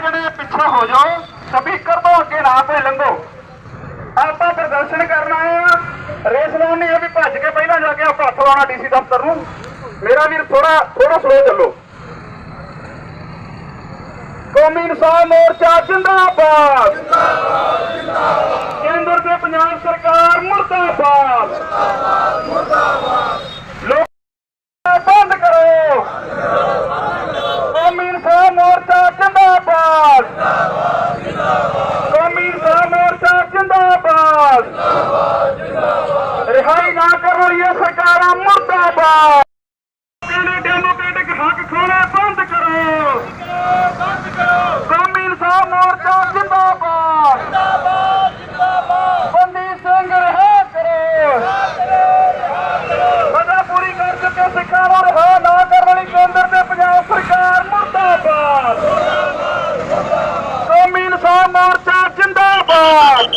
ਬੰਦੇ ਜਿਹੜੇ ਪਿੱਛੇ ਹੋ ਜਾਓ ਸਪੀਕਰ ਤੋਂ ਅੱਗੇ ਨਾ ਕੋਈ ਲੰਘੋ। ਆਪਾਂ ਪ੍ਰਦਰਸ਼ਨ ਕਰਨ ਆਏ ਰੇਸ ਲਾਉਣ ਨਹੀਂ ਹੈ ਵੀ ਭੱਜ ਕੇ ਪਹਿਲਾਂ ਜਾ ਕੇ ਆਪਾਂ ਹੱਥ ਲਾਉਣਾ ਡੀਸੀ ਦਫ਼ਤਰ ਨੂੰ। ਮੇਰਾ ਵੀਰ ਥੋੜਾ ਥੋੜਾ ਸਲੋ ਚੱਲੋ। ਕੌਮੀ ਇਨਸਾਨ ਮੋਰਚਾ ਜਿੰਦਾਬਾਦ। ਜਿੰਦਾਬਾਦ ਜਿੰਦਾਬਾਦ। ਕੇਂਦਰ ਤੇ ਪੰਜਾਬ ਸਰਕਾਰ ਮੁਰਦਾਬਾਦ। ਮੁਰਦਾਬਾਦ ਮੁਰਦਾਬਾਦ ਲੋਕ ਬੰਦ ਕਰੋ ਕੌਮੀ ਇਨਸਾਨ ਮੋਰਚਾ ਜਿੰਦਾਬਾਦ ਕੌਮੀ ਇਨਸਾਨ ਮੋਰਚਾ ਜਿੰਦਾਬਾਦ ਰਿਹਾਈ ਨਾ ਕਰਨ ਵਾਲੀਆਂ ਸਰਕਾਰਾਂ ਮੁਰਦਾਬਾਦ ਕਹਿੰਦੇ ਡੈਮੋਕ੍ਰੈਟਿਕ ਹੱਕ ਖੋਣੇ ਬੰਦ ਕਰੋ ਬੰਦ ਕਰੋ ਕੌਮੀ ਇਨਸਾਨ ਮੋਰਚਾ ਜਿੰਦਾਬਾਦ ਜਿੰਦਾਬਾਦ ਜਿੰਦਾਬਾਦ ਬੰਦੀ ਸਿੰਘ ਰਿਹਾ ਕਰੋ ਸਜ਼ਾ ਪੂਰੀ ਕਰ ਚੁੱਕੇ ਸਿੱਖਾਂ ਨੂੰ ਰਿਹਾ ਨਾ ਕਰਨ ਵਾਲੀ ਕੇਂਦਰ ਤੇ ਪੰਜਾਬ ਸਰਕਾਰ ਮੁਰਦਾਬਾਦ ਕੌਮੀ ਇਨਸਾਨ ਮੋਰਚਾ ਜਿੰਦਾਬਾਦ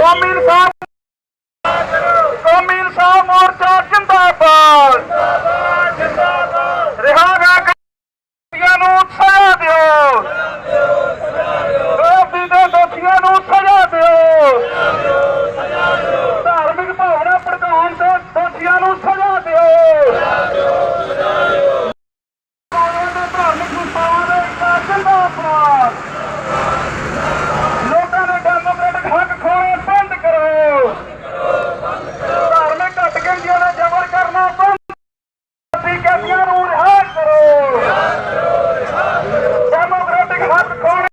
ਕੌਮੀ ਇਨਸਾਨ ਕੌਮੀ ਮੋਰਚਾ ਜਿੰਦਾਬਾਦ। ਜਿੰਦਾਬਾਦ ਜਿੰਦਾਬਾਦ ਰਿਹਾ ਦੋਸ਼ੀਆਂ ਨੂੰ ਸਜ਼ਾ ਦਿਓ। ਦੋਸ਼ੀ ਦੇ ਦੋਸ਼ੀਆਂ ਨੂੰ ਸਜ਼ਾ ਦਿਓ। ਧਾਰਮਿਕ ਭਾਵਨਾ ਭੜਕਾਉਣ ਦੇ ਦੋਸ਼ੀਆਂ ਨੂੰ ਸਜ਼ਾ ਦਿਓ ਧਾਰਮਿਕ ਸੰਸਥਾਵਾਂ ਦੇ ਇੱਕ ਜਿੰਦਾਬਾਦ ਲੋਕਾਂ ਦੇ ਡੈਮੋਕ੍ਰੈਟਿਕ ਹੱਕ ਖੋਣੇ ਬੰਦ ਕਰੋ ਧਾਰਮਿਕ ਘੱਟ ਗਿਣਤੀਆਂ ਦਾ ਜ਼ਬਰ ਕਰਨਾ ਬੰਦ ਅਸੀਂ ਨੂੰ ਰਿਹਾ ਕਰੋ ਡੈਮੋਕ੍ਰੈਟਿਕ ਹੱਕ ਖੋਣੇ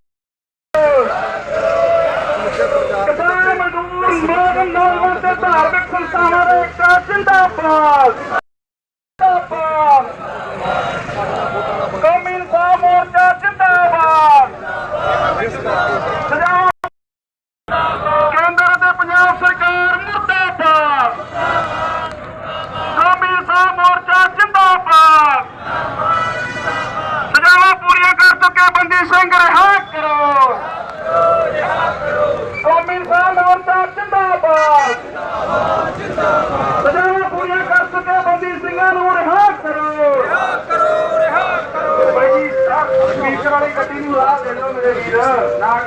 ਕਿਸਾਨ ਮਜ਼ਦੂਰ ਲੋਕ ਨੌਜਵਾਨ ਤੇ ਧਾਰਮਿਕ ਸੰਸਥਾਵਾਂ ਦੇ ਇੱਕ ਜਿੰਦਾਬਾਦ ਜਿੰਦਾਬਾਦ ਕੌਮੀ ਇਨਸਾਫ ਮੋਰਚਾ ਜਿੰਦਾਬਾਦ ਸਜਾਓ ਕੇਂਦਰ ਤੇ ਪੰਜਾਬ ਸਰਕਾਰ ਮੁਰਦਾਬਾਦ ਕੌਮੀ ਇਨਸਾਫ ਮੋਰਚਾ ਜਿੰਦਾਬਾਦ ਸਜ਼ਾਵਾਂ ਪੂਰੀਆਂ ਕਰ ਚੁੱਕੇ ਬੰਦੀ ਸਿੰਘ ਰਿਹਾ ਕਰੋ ਕੌਮੀ ਇਨਸਾਫ ਮੋਰਚਾ ਜਿੰਦਾਬਾਦ ਸਜ਼ਾਵਾਂ ਪੂਰੀਆਂ ਕਰ ਚੁੱਕੇ ਬੰਦੀ ਸਿੰਘਾਂ ਨੂੰ ਰਿਹਾ ਕਰੋ ਰਿਹਾ ਕਰੋ ਰਿਹਾ ਕਰੋ ਬਾਈ ਜੀ ਸਪੀਕਰ ਵਾਲੀ ਗੱਡੀ ਨੂੰ ਰਾਹ ਦੇ ਦਿਓ ਮੇਰੇ ਵੀਰ ਨਾ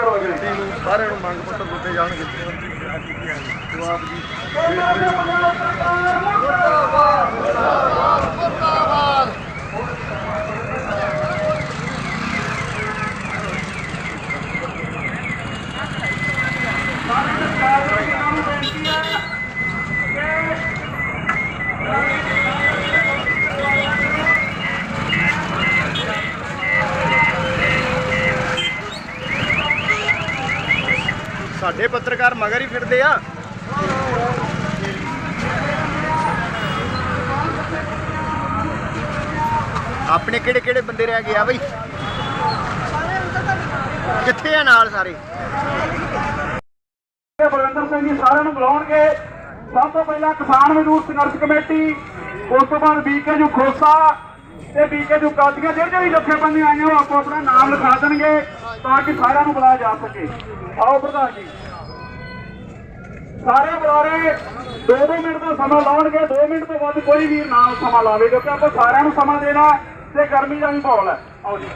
ਕਰੋ ਜੀ ਸਾਰਿਆਂ ਨੂੰ ਮੰਗ ਪੱਤਰ ਦਿੱਤੇ ਜਾਣਗੇ। ਜਵਾਬ ਜੀ। ਪੱਤਰਕਾਰ ਮਗਰ ਹੀ ਫਿਰਦੇ ਆ। ਆਪਣੇ ਕਿਹੜੇ ਕਿਹੜੇ ਬੰਦੇ ਰਹਿ ਗਏ ਆ ਬਈ? ਕਿੱਥੇ ਆ ਨਾਲ ਸਾਰੇ? ਬਲਵਿੰਦਰ ਸਿੰਘ ਜੀ ਸਾਰਿਆਂ ਨੂੰ ਬੁਲਾਉਣਗੇ। ਸਭ ਤੋਂ ਪਹਿਲਾਂ ਕਿਸਾਨ ਮਜ਼ਦੂਰ ਸੰਘਰਸ਼ ਕਮੇਟੀ, ਉਸ ਤੋਂ ਬਾਅਦ ਬੀਕੇ ਖੋਸਾ ਤੇ ਬੀਕੇ ਜੂ ਕਾਦੀਆਂ। ਜਿਹੜੀ ਜਿਹੜੀ ਜਥੇਬੰਦੀਆਂ ਆਈਆਂ ਉਹ ਆਪੋ ਆਪਣਾ ਨਾਮ ਲਿਖਾ ਦੇਣਗੇ ਤਾਂ ਕਿ ਸਾਰਿਆਂ ਨੂੰ ਬੁਲਾਇਆ ਜਾ ਸਕੇ। ਆਓ ਪ੍ਰਧਾਨ ਜੀ। ਸਾਰੇ ਬੁਲਾਰੇ 2-2 ਮਿੰਟ ਦਾ ਸਮਾਂ ਲਾਉਣਗੇ 2 ਮਿੰਟ ਤੋਂ ਵੱਧ ਕੋਈ ਵੀਰ ਨਾ ਸਮਾਂ ਲਾਵੇ, ਕਿਉਂਕਿ ਆਪਾਂ ਸਾਰਿਆਂ ਨੂੰ ਸਮਾਂ ਦੇਣਾ ਤੇ ਗਰਮੀ ਦਾ ਵੀ ਮਾਹੌਲ ਹੈ। ਆਓ ਜੀ।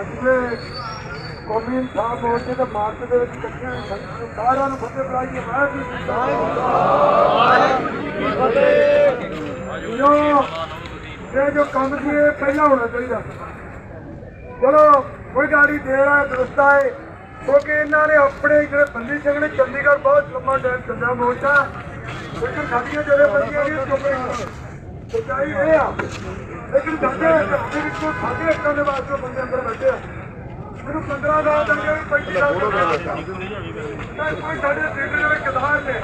ਅੱਜ ਦੇ ਕੌਮੀ ਇਨਸਾਫ ਮੋਰਚੇ ਦੇ ਮਾਰਚ ਦੇ ਵਿੱਚ ਇਕੱਠੇ ਹੋਏ ਸਾਰਿਆਂ ਨੂੰ ਫਤਿਹ ਬੁਲਾਈਏ, ਵਾਹਿਗੁਰੂ ਜੋ ਇਹ ਜੋ ਕੰਮ ਸੀ ਇਹ ਪਹਿਲਾਂ ਹੋਣਾ ਚਾਹੀਦਾ। ਚਲੋ, ਕੋਈ ਗਾੜੀ ਦੇਰ ਹੈ, ਦਰਸਤਾ ਹੈ। ਕਿਉਂਕਿ ਇਹਨਾਂ ਨੇ ਆਪਣੇ ਜਿਹੜੇ ਬੰਦੀ ਸਿੰਘ ਨੇ ਚੰਡੀਗੜ੍ਹ ਬਹੁਤ ਲੰਮਾ ਟਾਈਮ ਚੱਲਿਆ ਮੋਰਚਾ। ਲੇਕਿਨ ਸਾਡੀਆਂ ਜਿਹੜੇ ਬੰਦੀਆਂ ਨੇ ਚੁੱਪ ਸੱਚਾਈ ਇਹ ਆ। ਲੇਕਿਨ ਜੱਜੇ ਸਾਡੇ ਵਿੱਚੋਂ ਸਾਡੇ ਇੱਕਾਂ ਦੇ ਵਾਸਤੇ ਬੰਦੇ ਅੰਦਰ ਬੈਠੇ ਆ। ਮੈਨੂੰ 15 ਸਾਲ ਤੱਕ ਵੀ 35 ਸਾਲ ਤੱਕ ਕੋਈ ਸਾਡੇ ਲੀਡਰ ਜਿਹੜੇ ਕਿਸਾਨ ਨੇ।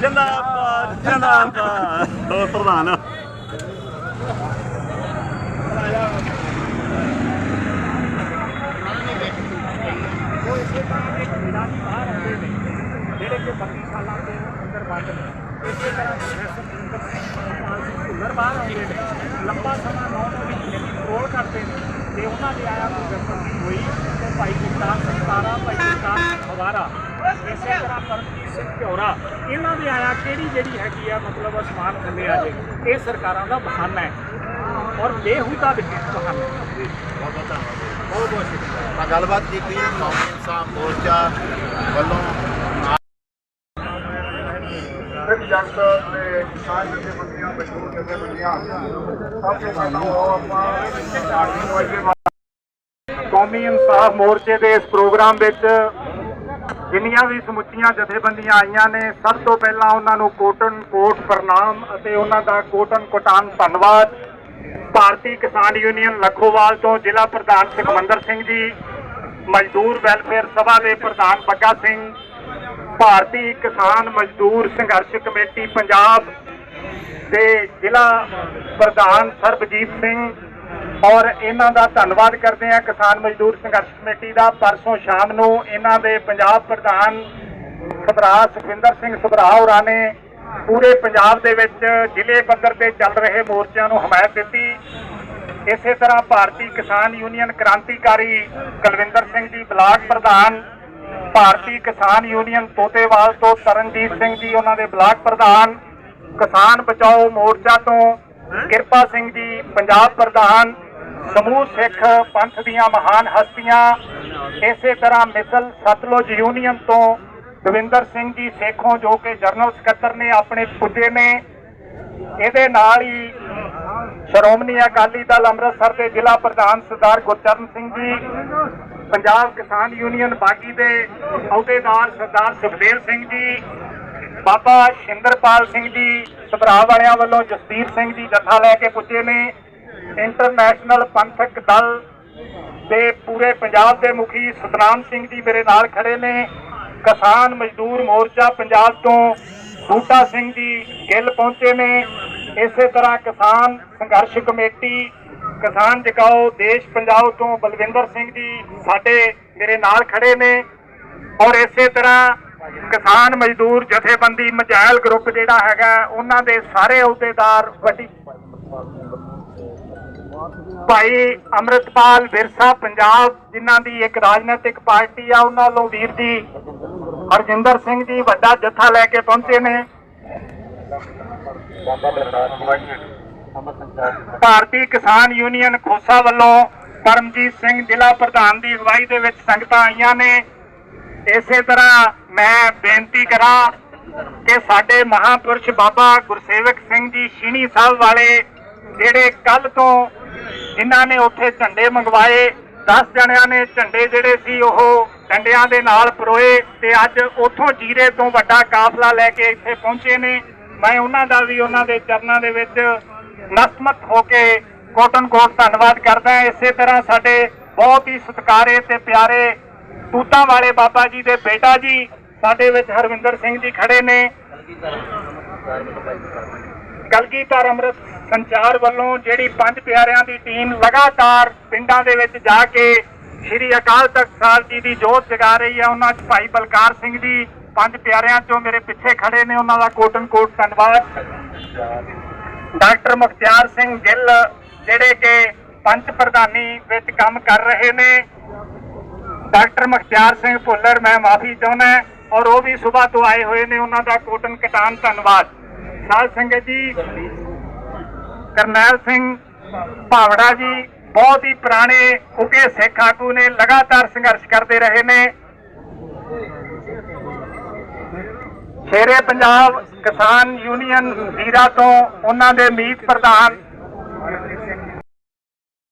ਜਿੰਦਾਬਾਦ ਜਿੰਦਾਬਾਦ। ਉਹ ਇਸੇ ਤਰ੍ਹਾਂ ਦੇ ਖੇਡਾਂ ਬਾਹਰ ਆਉਂਦੇ ਨੇ ਜਿਹੜੇ ਕਿ 32 ਸਾਲਾਂ ਦੇ ਅੰਦਰ ਬੰਦ ਨੇ ਇਸੇ ਤਰ੍ਹਾਂ ਪ੍ਰੋਫੈਸਰ ਰਜਿੰਦਰ ਸਿੰਘ ਭੁੱਲਰ ਬਾਹਰ ਆਉਂਦੇ ਨੇ ਲੰਬਾ ਸਮਾਂ ਨੌ ਮਹੀਨੇ ਕੰਟਰੋਲ ਕਰਦੇ ਨੇ ਤੇ ਉਹਨਾਂ ਦੇ ਆਇਆ ਕੋਈ ਗ੍ਰਿਫਤਾਰੀ ਹੋਈ ਤੇ ਭਾਈ ਗੁਪਰਾ ਸਿੰਘ ਤਾਰਾ ਭਾਈ ਜਗਤਾਰ ਹਵਾਰਾ ਇਸੇ ਤਰ੍ਹਾਂ ਪਰਮਜੀਤ ਸਿੰਘ ਝੌਰਾ ਇਹਨਾਂ ਦੇ ਆਇਆ ਕਿਹੜੀ ਜਿਹੜੀ ਹੈਗੀ ਆ ਮਤਲਬ ਅਸਮਾਨ ਥੱਲੇ ਆ ਜੇ ਇਹ ਸਰਕਾਰਾਂ ਦਾ ਬਹਾਨਾ ਹੈ। ਔਰ ਬੇਹੂਦਾ ਬਹਾਨਾ ਹੈ ਬਹੁਤ ਬਹੁਤ ਸ਼ੁਕਰੀਆ। ਤਾਂ ਗੱਲਬਾਤ ਕੀਤੀ ਇਨਸਾਫ ਮੋਰਚਾ ਵੱਲੋਂ। ਤੇ ਕਿਸਾਨ ਸਭ ਤੋਂ ਪਹਿਲਾਂ ਆਪਾਂ ਕੌਮੀ ਇਨਸਾਫ ਮੋਰਚੇ ਦੇ ਇਸ ਪ੍ਰੋਗਰਾਮ ਵਿੱਚ ਜਿੰਨੀਆਂ ਵੀ ਸਮੁੱਚੀਆਂ ਜਥੇਬੰਦੀਆਂ ਆਈਆਂ ਨੇ ਸਭ ਤੋਂ ਪਹਿਲਾਂ ਉਹਨਾਂ ਨੂੰ ਕੋਟਨ ਕੋਟ ਪ੍ਰਣਾਮ ਅਤੇ ਉਹਨਾਂ ਦਾ ਕੋਟਨ ਕੋਟਾਨ ਧੰਨਵਾਦ। ਭਾਰਤੀ ਕਿਸਾਨ ਯੂਨੀਅਨ ਲਖੋਵਾਲ ਤੋਂ ਜ਼ਿਲ੍ਹਾ ਪ੍ਰਧਾਨ ਸੁਖਮੰਦਰ ਸਿੰਘ ਜੀ, ਮਜ਼ਦੂਰ ਵੈਲਫੇਅਰ ਸਭਾ ਦੇ ਪ੍ਰਧਾਨ ਬੱਗਾ ਸਿੰਘ, ਭਾਰਤੀ ਕਿਸਾਨ ਮਜ਼ਦੂਰ ਸੰਘਰਸ਼ ਕਮੇਟੀ ਪੰਜਾਬ ਦੇ ਜ਼ਿਲ੍ਹਾ ਪ੍ਰਧਾਨ ਸਰਬਜੀਤ ਸਿੰਘ। ਔਰ ਇਹਨਾਂ ਦਾ ਧੰਨਵਾਦ ਕਰਦੇ ਹਾਂ ਕਿਸਾਨ ਮਜ਼ਦੂਰ ਸੰਘਰਸ਼ ਕਮੇਟੀ ਦਾ। ਪਰਸੋਂ ਸ਼ਾਮ ਨੂੰ ਇਹਨਾਂ ਦੇ ਪੰਜਾਬ ਪ੍ਰਧਾਨ ਸਭਰਾ ਸੁਖਵਿੰਦਰ ਸਿੰਘ ਸਭਰਾ ਹੋਰਾਂ ਨੇ ਪੂਰੇ ਪੰਜਾਬ ਦੇ ਵਿੱਚ ਜ਼ਿਲ੍ਹੇ ਪੱਧਰ ਤੇ ਚੱਲ ਰਹੇ ਮੋਰਚਿਆਂ ਨੂੰ ਹਮਾਇਤ ਦਿੱਤੀ। ਇਸੇ ਤਰ੍ਹਾਂ ਭਾਰਤੀ ਕਿਸਾਨ ਯੂਨੀਅਨ ਕ੍ਰਾਂਤੀਕਾਰੀ ਕੁਲਵਿੰਦਰ ਸਿੰਘ ਜੀ ਬਲਾਕ ਪ੍ਰਧਾਨ, ਭਾਰਤੀ ਕਿਸਾਨ ਯੂਨੀਅਨ ਤੋਤੇਵਾਲ ਤੋਂ ਤਰਨਜੀਤ ਸਿੰਘ ਜੀ, ਉਹਨਾਂ ਦੇ ਬਲਾਕ ਪ੍ਰਧਾਨ, ਕਿਸਾਨ ਬਚਾਓ ਮੋਰਚਾ ਤੋਂ ਕਿਰਪਾ ਸਿੰਘ ਜੀ, ਪੰਜਾਬ ਪ੍ਰਧਾਨ, ਸਮੂਹ ਸਿੱਖ ਪੰਥ ਦੀਆਂ ਮਹਾਨ ਹਸਤੀਆਂ, ਇਸੇ ਤਰ੍ਹਾਂ ਮਿਸਲ ਸਤਲੁਜ ਯੂਨੀਅਨ ਤੋਂ ਦਵਿੰਦਰ ਸਿੰਘ ਜੀ ਸੇਖੋਂ ਜੋ ਕਿ ਜਨਰਲ ਸਕੱਤਰ ਨੇ, ਆਪਣੇ ਪੁੱਜੇ ਨੇ। ਇਹਦੇ ਨਾਲ ਹੀ ਸ਼੍ਰੋਮਣੀ ਅਕਾਲੀ ਦਲ ਅੰਮ੍ਰਿਤਸਰ ਦੇ ਜ਼ਿਲ੍ਹਾ ਪ੍ਰਧਾਨ ਸਰਦਾਰ ਗੁਰਚਰਨ ਸਿੰਘ ਜੀ, ਪੰਜਾਬ ਕਿਸਾਨ ਯੂਨੀਅਨ ਬਾਗੀ ਦੇ ਅਹੁਦੇਦਾਰ ਸਰਦਾਰ ਸੁਖਦੇਵ ਸਿੰਘ ਜੀ, ਬਾਬਾ ਸ਼ਿੰਦਰਪਾਲ ਸਿੰਘ ਜੀ, ਸਭਰਾ ਵਾਲਿਆਂ ਵੱਲੋਂ ਜਸਦੀਪ ਸਿੰਘ ਜੀ ਜੱਥਾ ਲੈ ਕੇ ਪੁੱਜੇ ਨੇ। ਇੰਟਰਨੈਸ਼ਨਲ ਪੰਥਕ ਦਲ ਦੇ ਪੂਰੇ ਪੰਜਾਬ ਦੇ ਮੁਖੀ ਸਤਨਾਮ ਸਿੰਘ ਜੀ ਮੇਰੇ ਨਾਲ ਖੜੇ ਨੇ। ਕਿਸਾਨ ਮਜ਼ਦੂਰ ਮੋਰਚਾ ਪੰਜਾਬ ਤੋਂ ਬੂਟਾ ਸਿੰਘ ਜੀ ਗਿੱਲ ਪਹੁੰਚੇ ਨੇ। ਇਸੇ ਤਰ੍ਹਾਂ ਕਿਸਾਨ ਸੰਘਰਸ਼ ਕਮੇਟੀ, ਕਿਸਾਨ ਜਗਾਓ, ਦੇਸ਼ ਪੰਜਾਬ ਤੋਂ ਬਲਵਿੰਦਰ ਸਿੰਘ ਜੀ ਸਾਡੇ ਮੇਰੇ ਨਾਲ ਖੜੇ ਨੇ। ਔਰ ਇਸੇ ਤਰ੍ਹਾਂ ਕਿਸਾਨ ਮਜ਼ਦੂਰ ਜਥੇਬੰਦੀ ਮਜਾਇਲ ਗਰੁੱਪ ਜਿਹੜਾ ਹੈਗਾ, ਉਹਨਾਂ ਦੇ ਸਾਰੇ ਅਹੁਦੇਦਾਰ ਵੱਡੀ ਭਾਈ ਅੰਮ੍ਰਿਤਪਾਲ ਵਿਰਸਾ, ਪੰਜਾਬ, ਜਿਨ੍ਹਾਂ ਦੀ ਇੱਕ ਰਾਜਨੀਤਿਕ ਪਾਰਟੀ ਆ, ਉਹਨਾਂ ਵੱਲੋਂ ਵੀਰ ਜੀ ਹਰਜਿੰਦਰ ਸਿੰਘ ਜੀ ਵੱਡਾ ਜੱਥਾ ਲੈ ਕੇ ਪਹੁੰਚੇ ਨੇ। ਭਾਰਤੀ ਕਿਸਾਨ ਯੂਨੀਅਨ ਖੋਸਾ ਵੱਲੋਂ ਪਰਮਜੀਤ ਸਿੰਘ ਜ਼ਿਲ੍ਹਾ ਪ੍ਰਧਾਨ ਦੀ ਅਗਵਾਈ ਦੇ ਵਿੱਚ ਸੰਗਤਾਂ ਆਈਆਂ ਨੇ। ਇਸੇ ਤਰ੍ਹਾਂ ਮੈਂ ਬੇਨਤੀ ਕਰਾਂ ਕਿ ਸਾਡੇ ਮਹਾਪੁਰਸ਼ ਬਾਬਾ ਗੁਰਸੇਵਕ ਸਿੰਘ ਜੀ ਸ਼ੀਣੀ ਸਾਹਿਬ ਵਾਲੇ, ਜਿਹੜੇ ਕੱਲ ਤੋਂ ਜਿਨ੍ਹਾਂ ਨੇ ਉੱਥੇ ਝੰਡੇ ਮੰਗਵਾਏ 10 ਜਣਿਆਂ ਨੇ ਝੰਡੇ ਜਿਹੜੇ ਸੀ ਉਹ ਡੰਡਿਆਂ ਦੇ ਨਾਲ ਪਰੋਏ ਤੇ ਅੱਜ ਉੱਥੋਂ ਜੀਰੇ ਤੋਂ ਵੱਡਾ ਕਾਫਲਾ ਲੈ ਕੇ ਇੱਥੇ ਪਹੁੰਚੇ ਨੇ। ਮੈਂ ਉਹਨਾਂ ਦਾ ਵੀ ਉਹਨਾਂ ਦੇ ਚਰਨਾਂ ਦੇ ਵਿੱਚ ਨਸਮਤ ਹੋ ਕੇ ਕੋਟਨ ਕੋਟ ਧੰਨਵਾਦ ਕਰਦਾ ਇਸੇ ਤਰ੍ਹਾਂ ਸਾਡੇ ਬਹੁਤ ਹੀ ਸਤਿਕਾਰੇ ਤੇ ਪਿਆਰੇ ਤੂਤਾਂ ਵਾਲੇ ਬਾਬਾ ਜੀ ਦੇ ਬੇਟਾ ਜੀ ਸਾਡੇ ਵਿੱਚ ਹਰਵਿੰਦਰ ਸਿੰਘ ਜੀ ਖੜੇ ਨੇ। ਕਲਗੀਧਰ ਅੰਮ੍ਰਿਤ ਸੰਚਾਰ ਵੱਲੋਂ ਜਿਹੜੀ ਪੰਜ ਪਿਆਰਿਆਂ ਦੀ ਟੀਮ ਲਗਾਤਾਰ ਪਿੰਡਾਂ ਦੇ ਵਿੱਚ ਜਾ ਕੇ ਸ੍ਰੀ ਅਕਾਲ ਤਖਤ ਸਾਹਿਬ ਜੀ ਦੀ ਜੋਤ ਜਗਾ ਰਹੀ ਹੈ, ਉਹਨਾਂ 'ਚ ਭਾਈ ਬਲਕਾਰ ਸਿੰਘ ਜੀ ਪੰਜ ਪਿਆਰਿਆਂ 'ਚੋਂ ਮੇਰੇ ਪਿੱਛੇ ਖੜੇ ਨੇ, ਉਹਨਾਂ ਦਾ ਕੋਟਨ ਕੋਟ ਧੰਨਵਾਦ। ਡਾਕਟਰ ਮੁਖਤਿਆਰ ਸਿੰਘ ਗਿੱਲ ਜਿਹੜੇ ਕਿ ਪੰਚ ਪ੍ਰਧਾਨੀ ਵਿੱਚ ਕੰਮ ਕਰ ਰਹੇ ਨੇ। ਡਾਕਟਰ ਮੁਖਤਿਆਰ ਸਿੰਘ ਭੁੱਲਰ, ਮੈਂ ਮਾਫੀ ਚਾਹੁੰਦਾ, ਔਰ ਉਹ ਵੀ ਸਵੇਰ ਤੋਂ ਆਏ ਹੋਏ ਨੇ, ਉਹਨਾਂ ਦਾ ਕੋਟਨ ਕਟਾਨ ਧੰਨਵਾਦ। ਸਾਧ ਸੰਗਤ ਜੀ, ਕਰਨੈਲ ਸਿੰਘ ਭਾਵੜਾ ਜੀ, ਬਹੁਤ ਹੀ ਪੁਰਾਣੇ ਉੱਗੇ ਸਿੱਖ ਆਗੂ ਨੇ ਲਗਾਤਾਰ ਸੰਘਰਸ਼ ਕਰਦੇ ਰਹੇ ਨੇ। ਸ਼ੇਰੇ ਪੰਜਾਬ ਕਿਸਾਨ ਯੂਨੀਅਨ ਜ਼ੀਰਾ ਤੋਂ ਉਹਨਾਂ ਦੇ ਮੀਤ ਪ੍ਰਧਾਨ